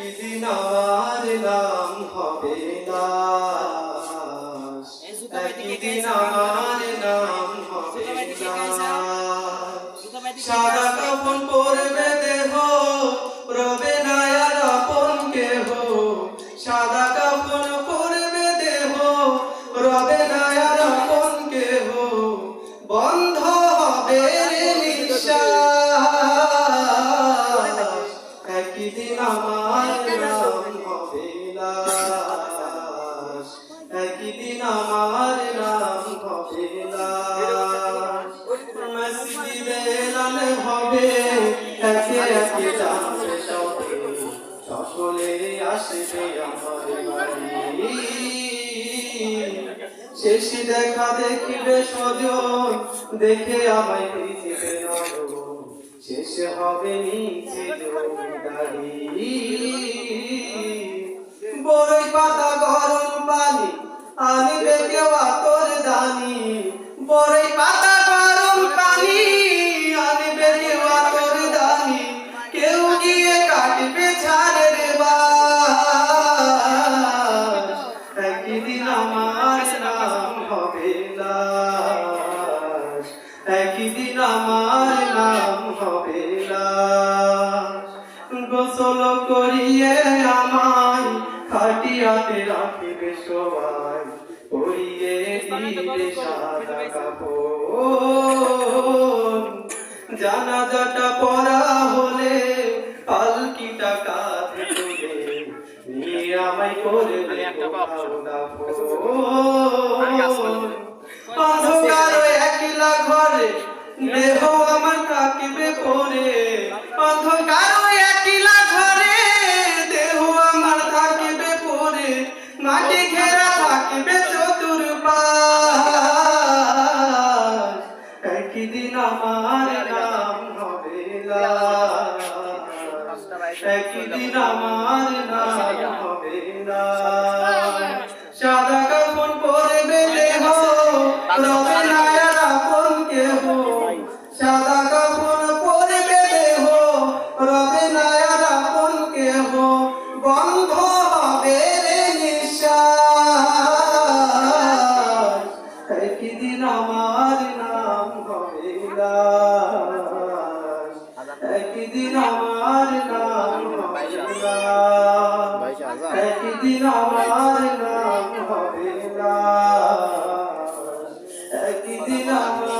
একদিন আমার নাম হবে না। একদিনার নাম হবে না সারা কখন পরবে আসবে দেখা দেখিবে সজন দেখে আমায় নয়ন শেষ হবে নিচে বড়ই পাতা গরম পানি, আনবে কেউ আতর দানি। বড়ই পাতা একদিন আমার নাম হবে গোসল করিয়ে আমায় খাটিয়াতে রাখিবে সবাই। জানাজাটা পড়া হলে পালকিটা কাঁধে তুলে নিয়ে আমায় করে আমার নাম হবে একদিন আমার নাম হবে লাশ একদিন আমার নাম একদিন আমার নাম হবে একদিন আমার